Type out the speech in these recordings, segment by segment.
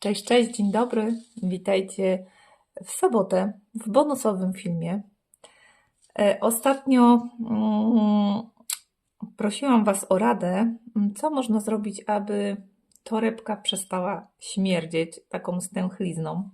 Cześć, cześć, dzień dobry. Witajcie w sobotę w bonusowym filmie. E, Ostatnio mm, prosiłam Was o radę, mm, co można zrobić, aby torebka przestała śmierdzieć taką stęchlizną.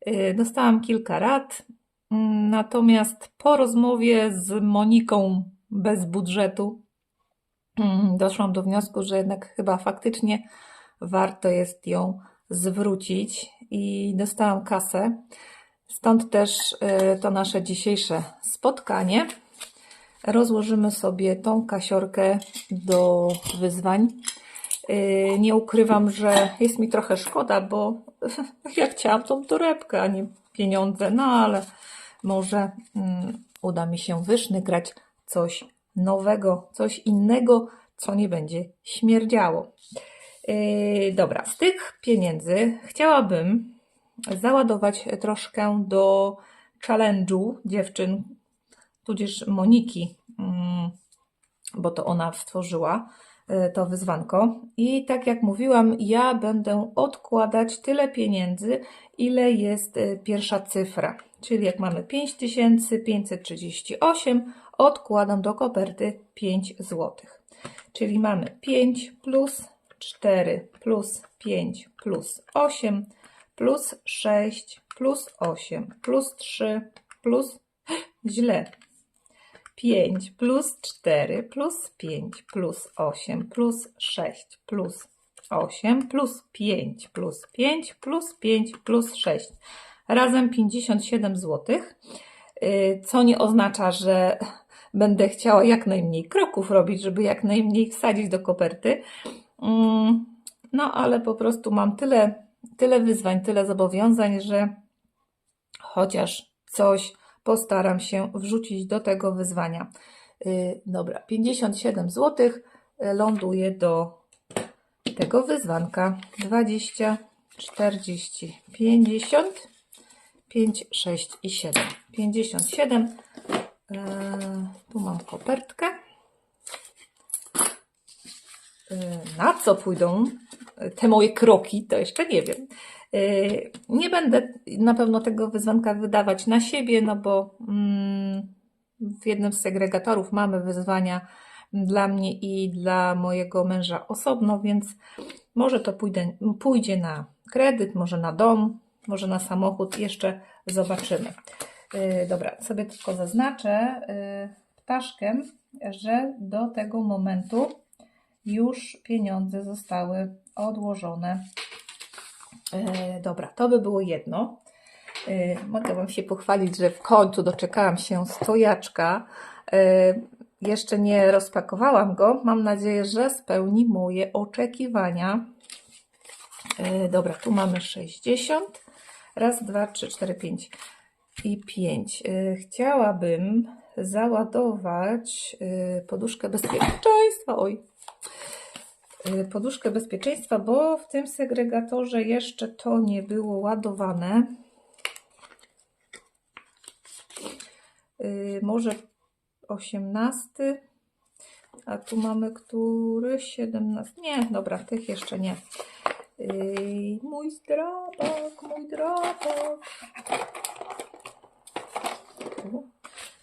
E, Dostałam kilka rad, mm, natomiast po rozmowie z Moniką bez budżetu doszłam do wniosku, że jednak chyba faktycznie warto jest ją zwrócić i dostałam kasę. Stąd też y, to nasze dzisiejsze spotkanie. Rozłożymy sobie tą kasiorkę do wyzwań. Y, Nie ukrywam, że jest mi trochę szkoda, bo ja chciałam tą torebkę, a nie pieniądze, no ale może mm, uda mi się wysznygrać coś nowego, coś innego, co nie będzie śmierdziało. Yy, dobra, z tych pieniędzy chciałabym załadować troszkę do challenge'u dziewczyn, tudzież Moniki, mm, bo to ona stworzyła yy, to wyzwanko. I tak jak mówiłam, ja będę odkładać tyle pieniędzy, ile jest yy, pierwsza cyfra. Czyli jak mamy 5538, odkładam do koperty 5 zł. Czyli mamy 5 plus 4 plus 5 plus 8 plus 6 plus 8 plus 3 plus źle 5 plus 4 plus 5 plus 8 plus 6 plus 8 plus 5 plus 5 plus 5 plus 6 razem 57 zł co nie oznacza, że będę chciała jak najmniej kroków robić, żeby jak najmniej wsadzić do koperty. Mm, No, ale po prostu mam tyle, tyle wyzwań, tyle zobowiązań, że chociaż coś postaram się wrzucić do tego wyzwania. Yy, Dobra, 57 zł ląduje do tego wyzwanka. 20, 40, 50, 5, 6 i 7. 57. Yy, Tu mam kopertkę. Yy, Na co pójdą te moje kroki, to jeszcze nie wiem. Yy, Nie będę na pewno tego wyzwanka wydawać na siebie, no bo mm, w jednym z segregatorów mamy wyzwania dla mnie i dla mojego męża osobno, więc może to pójdę, pójdzie na kredyt, może na dom, może na samochód, jeszcze zobaczymy. Dobra, sobie tylko zaznaczę ptaszkiem, że do tego momentu już pieniądze zostały odłożone. E, dobra, to by było jedno. E, mogę Wam się pochwalić, że w końcu doczekałam się stojaczka. E, jeszcze nie rozpakowałam go. Mam nadzieję, że spełni moje oczekiwania. Dobra, tu mamy 60. Raz, dwa, trzy, cztery, pięć i pięć. Chciałabym załadować poduszkę bezpieczeństwa. Oj, poduszkę bezpieczeństwa, bo w tym segregatorze jeszcze to nie było ładowane. Y, Może 18, a tu mamy który? 17. Nie, dobra, tych jeszcze nie. Y, Mój zdrabak, mój drabak.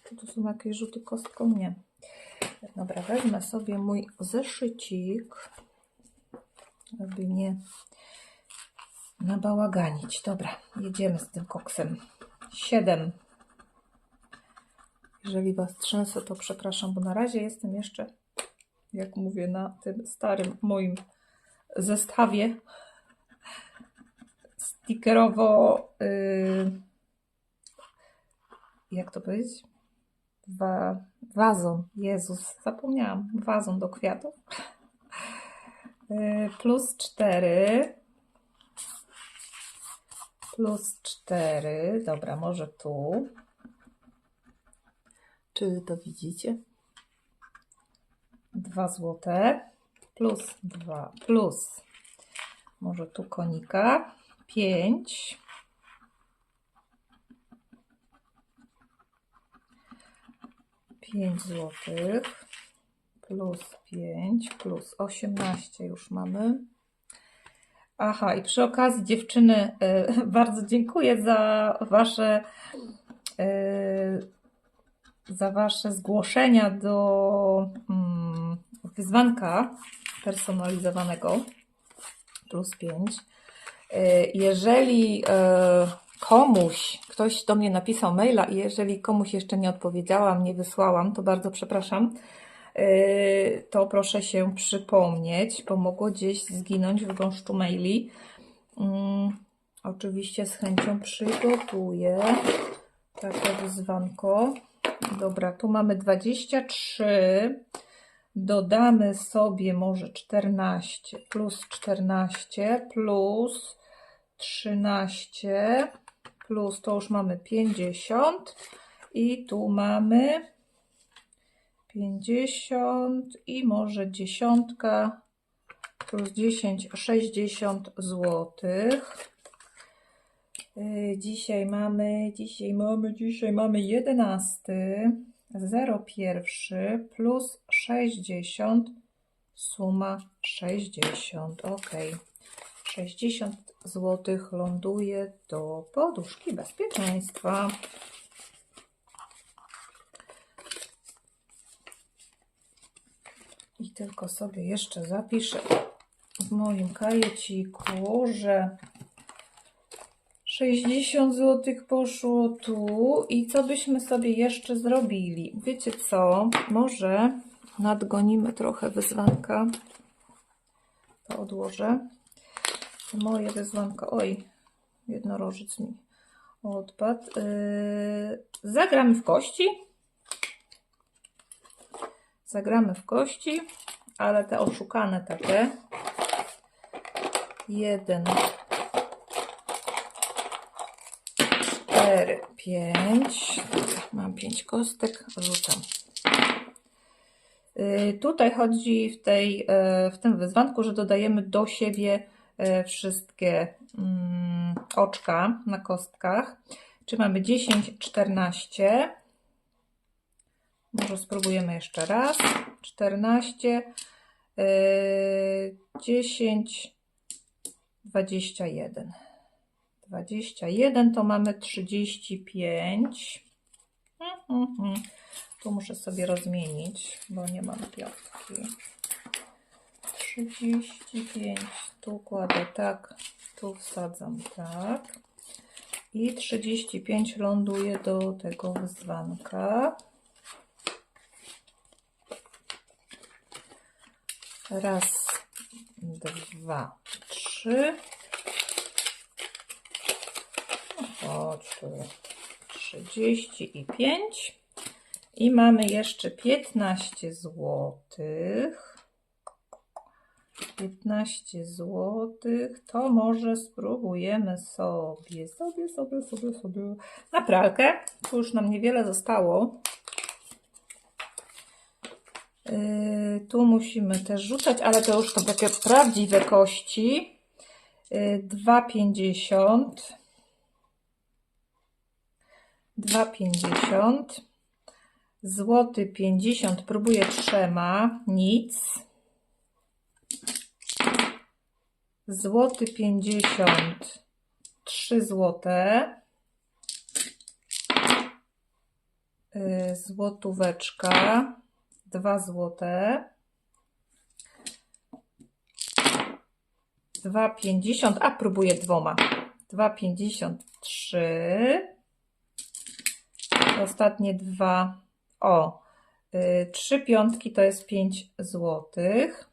Tu, tu są jakieś rzuty kostką? Nie. Dobra, wezmę sobie mój zeszycik, aby nie nabałaganić. Dobra, jedziemy z tym koksem. 7. Jeżeli Was trzęsę, to przepraszam, bo na razie jestem jeszcze, jak mówię, na tym starym moim zestawie stickerowo. Yy, jak to powiedzieć? Wa, wazon. Jezus, zapomniałam. Wazon do kwiatów. Yy, Plus 4. Plus 4. Dobra, może tu. Czy to widzicie? 2 złote. Plus 2. Plus. Może tu konika. 5. Pięć złotych plus 5 plus 18 już mamy. Aha, i przy okazji dziewczyny, e, bardzo dziękuję za wasze e, za wasze zgłoszenia do mm, wyzwanka personalizowanego plus 5. Jeżeli e, komuś, ktoś do mnie napisał maila i jeżeli komuś jeszcze nie odpowiedziałam, nie wysłałam, to bardzo przepraszam, to proszę się przypomnieć, bo mogło gdzieś zginąć w gąszczu maili. Mm, Oczywiście z chęcią przygotuję takie wyzwanko. Dobra, tu mamy 23. Dodamy sobie może 14 plus 14 plus 13 plus to już mamy 50 i tu mamy 50 i może dziesiątka plus 10 60 złotych. Y, Dzisiaj mamy, dzisiaj mamy, dzisiaj mamy 11, 01 plus 60, suma 60, ok. 60 zł ląduje do poduszki bezpieczeństwa. I tylko sobie jeszcze zapiszę w moim kajeciku, że 60 zł poszło tu i co byśmy sobie jeszcze zrobili? Wiecie co? Może nadgonimy trochę wyzwanka. To odłożę. Moje wyzwanko. Oj, jednorożec mi odpadł. Yy, zagramy w kości. Zagramy w kości, ale te oszukane takie. Jeden, 4, 5. Mam 5 kostek, rzucam. Y, Tutaj chodzi w, tej, y, w tym wyzwanku, że dodajemy do siebie y, wszystkie mm, oczka na kostkach. Czy mamy 10, 14. Może spróbujemy jeszcze raz. 14, 10, 21. 21 to mamy 35. Mhm. Tu muszę sobie rozmienić, bo nie mam piątki. 35. Tu kładę tak, tu wsadzam tak. I 35 ląduje do tego wyzwanka. Raz, dwa, trzy. Chodź tu. 35. I mamy jeszcze 15 złotych. 15 złotych. To może spróbujemy sobie, sobie, sobie, sobie, sobie na pralkę. Tu już nam niewiele zostało. Yy, tu musimy też rzucać, ale to już są takie prawdziwe kości. Yy, 2,50. 2,50. Złoty 50. Próbuję trzema. Nic. Złoty 50. 3 złote. Yy, Złotóweczka. 2 złote. 2,50. A próbuję dwoma. 2,53. Ostatnie dwa. O, y, trzy piątki to jest 5 złotych.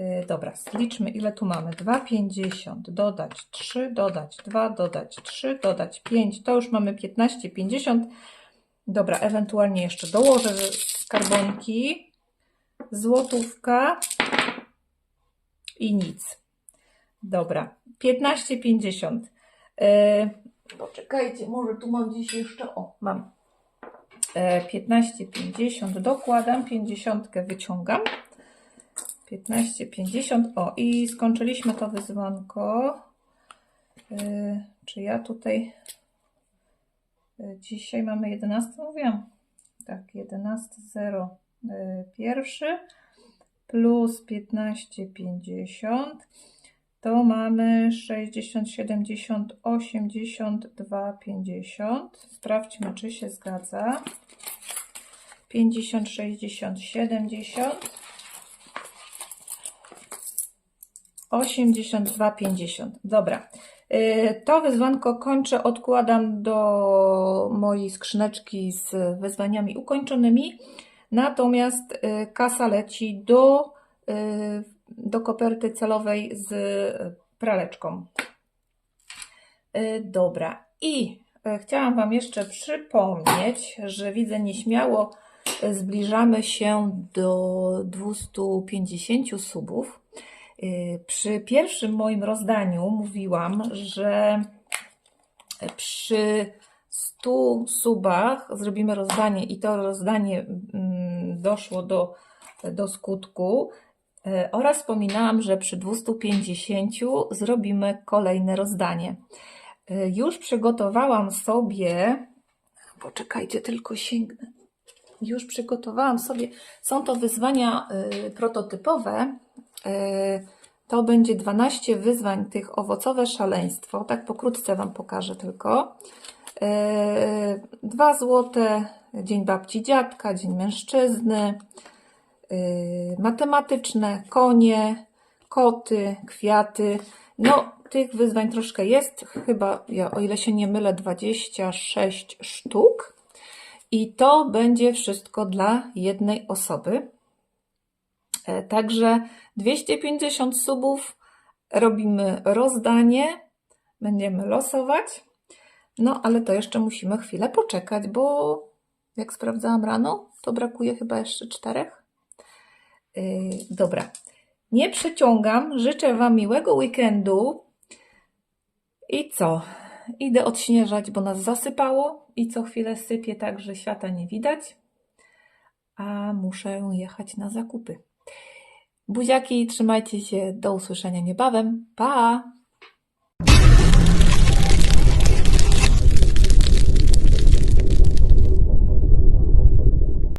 Y, Dobra, zliczmy ile tu mamy. 2,50, dodać 3, dodać 2, dodać 3, dodać 5. To już mamy 15,50. Dobra, ewentualnie jeszcze dołożę skarbonki. Złotówka i nic. Dobra, 15,50. Yy, poczekajcie, może tu mam gdzieś jeszcze. O, mam. Yy, 15,50 dokładam, 50 wyciągam. 15,50. O, i skończyliśmy to wyzwanko. Yy, czy ja tutaj. Dzisiaj mamy 11, mówiłam. Tak, 11, 0, yy, pierwszy plus 15,50 to mamy 60, 70, 82, 50. Sprawdźmy, czy się zgadza. 50, 60, 70. 82, 50. Dobra. Y, To wyzwanko kończę, odkładam do mojej skrzyneczki z wyzwaniami ukończonymi. Natomiast y, kasa leci do, y, do koperty celowej z praleczką. Dobra. I chciałam Wam jeszcze przypomnieć, że widzę nieśmiało zbliżamy się do 250 subów. Y, Przy pierwszym moim rozdaniu mówiłam, że przy 100 subach zrobimy rozdanie i to rozdanie mm, doszło do, do skutku. Y, Oraz wspominałam, że przy 250 zrobimy kolejne rozdanie. Y, Już przygotowałam sobie, poczekajcie, tylko sięgnę. Już przygotowałam sobie, są to wyzwania prototypowe. To będzie 12 wyzwań tych owocowe szaleństwo. Tak pokrótce Wam pokażę tylko. Y, 2 złote, Dzień Babci Dziadka, Dzień Mężczyzny, y, matematyczne, konie, koty, kwiaty. No, tych wyzwań troszkę jest, chyba, ja, o ile się nie mylę, 26 sztuk. I to będzie wszystko dla jednej osoby. E, Także 250 subów, robimy rozdanie, będziemy losować. No, ale to jeszcze musimy chwilę poczekać, bo jak sprawdzałam rano, to brakuje chyba jeszcze czterech. Yy, dobra, nie przeciągam. Życzę Wam miłego weekendu. I co? Idę odśnieżać, bo nas zasypało i co chwilę sypie tak, że świata nie widać. A muszę jechać na zakupy. Buziaki, trzymajcie się. Do usłyszenia niebawem. Pa!